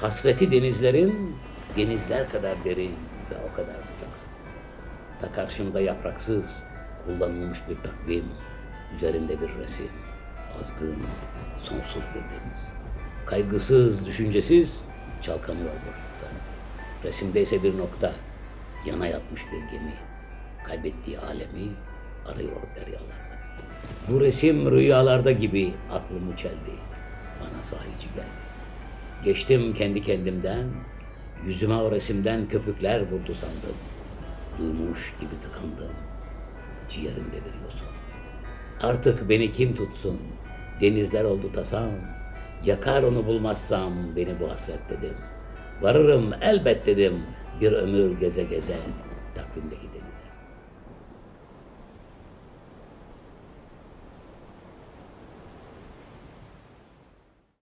Hasreti denizlerin denizler kadar derin ve o kadar bucaksız. Ta karşımda yapraksız kullanılmış bir takvim, üzerinde bir resim, azgın, sonsuz bir deniz. Kaygısız, düşüncesiz çalkanıyor boşlukta. Resimde ise bir nokta, yana yatmış bir gemi. Kaybettiği alemi arıyor deryalarda. Bu resim rüyalarda gibi aklımı çeldi. Bana sahici geldi. Geçtim kendi kendimden, yüzüme o resimden köpükler vurdu sandım. Duymuş gibi tıkandım, ciğerimde bir yosun. Artık beni kim tutsun, denizler oldu tasam. Yakar onu bulmazsam beni bu hasret dedim. Varırım elbet dedim, bir ömür geze geze takvimdeki.